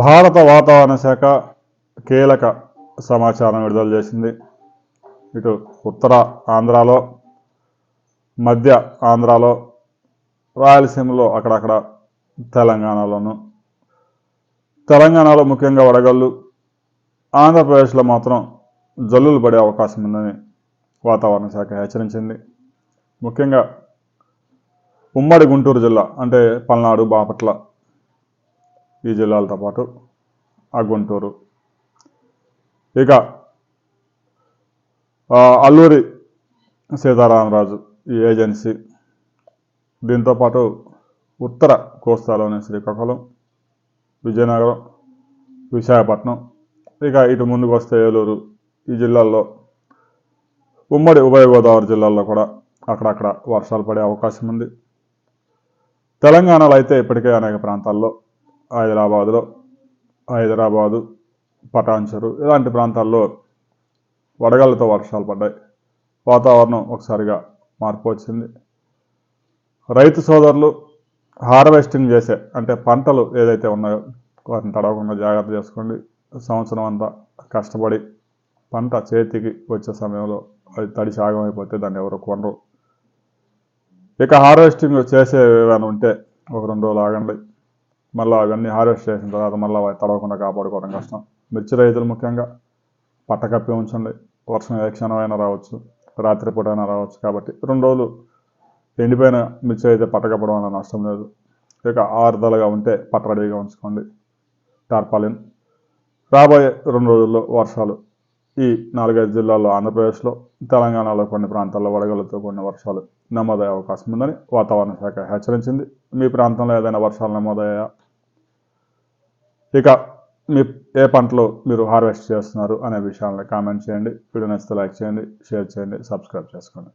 భారత వాతావరణ శాఖ కీలక సమాచారం విడుదల చేసింది. ఇటు ఉత్తర ఆంధ్రాలో మధ్య ఆంధ్రాలో రాయలసీమలో అక్కడక్కడ తెలంగాణలోను తెలంగాణలో ముఖ్యంగా వడగళ్ళు ఆంధ్రప్రదేశ్లో మాత్రం జల్లులు పడే అవకాశం ఉందని వాతావరణ శాఖ హెచ్చరించింది. ముఖ్యంగా ఉమ్మడి గుంటూరు జిల్లా అంటే పల్నాడు బాపట్ల ఈ జిల్లాలతో పాటు ఆ గుంటూరు. ఇక అల్లూరి సీతారామరాజు ఈ ఏజెన్సీ దీంతో పాటు ఉత్తర కోస్తాలోని శ్రీకాకుళం విజయనగరం విశాఖపట్నం ఇక ఇటు ముందుకు వస్తే ఏలూరు ఈ జిల్లాల్లో ఉమ్మడి ఉభయ గోదావరి జిల్లాల్లో కూడా అక్కడక్కడ వర్షాలు పడే అవకాశం ఉంది. తెలంగాణలో అయితే ఇప్పటికే అనేక ప్రాంతాల్లో హైదరాబాదులో హైదరాబాదు పటాన్చెరు ఇలాంటి ప్రాంతాల్లో వడగళ్ళతో వర్షాలు పడ్డాయి. వాతావరణం ఒకసారిగా మార్పు వచ్చింది. రైతు సోదరులు హార్వెస్టింగ్ చేసే అంటే పంటలు ఏదైతే ఉన్నాయో వాటిని తడవకుండా జాగ్రత్త చేసుకోండి. సంవత్సరం అంతా కష్టపడి పంట చేతికి వచ్చే సమయంలో అది తడి సాగమైపోతే దాన్ని ఎవరు కొనరు. ఇక హార్వెస్టింగ్ చేసే ఏమైనా ఉంటే ఒక రెండు రోజులు ఆగండి. మళ్ళీ అవన్నీ హార్వెస్ట్ చేసిన తర్వాత మళ్ళీ తడవకుండా కాపాడుకోవడం కష్టం. మిర్చి రైతులు ముఖ్యంగా పట్టకప్పి ఉంచండి. వర్షం ఏ క్షణమైనా రావచ్చు రాత్రిపూట అయినా రావచ్చు కాబట్టి రెండు రోజులు ఎండిపోయిన మిర్చి అయితే పట్టకపోవడం వల్ల నష్టం లేదు. ఇక ఆరుదలుగా ఉంటే పట్ట రెడీగా ఉంచుకోండి. టార్పాలిన్. రాబోయే రెండు రోజుల్లో వర్షాలు ఈ నాలుగైదు జిల్లాల్లో ఆంధ్రప్రదేశ్లో తెలంగాణలో కొన్ని ప్రాంతాల్లో వడగలతో కొన్ని వర్షాలు నమోదయ్యే అవకాశం ఉందని వాతావరణ శాఖ హెచ్చరించింది. మీ ప్రాంతంలో ఏదైనా వర్షాలు నమోదయ్యా ఇక మీ ఏ పంటలు మీరు హార్వెస్ట్ చేస్తున్నారు అనే విషయాలను కామెంట్ చేయండి. వీడియో నచ్చితే లైక్ చేయండి షేర్ చేయండి సబ్స్క్రైబ్ చేసుకోండి.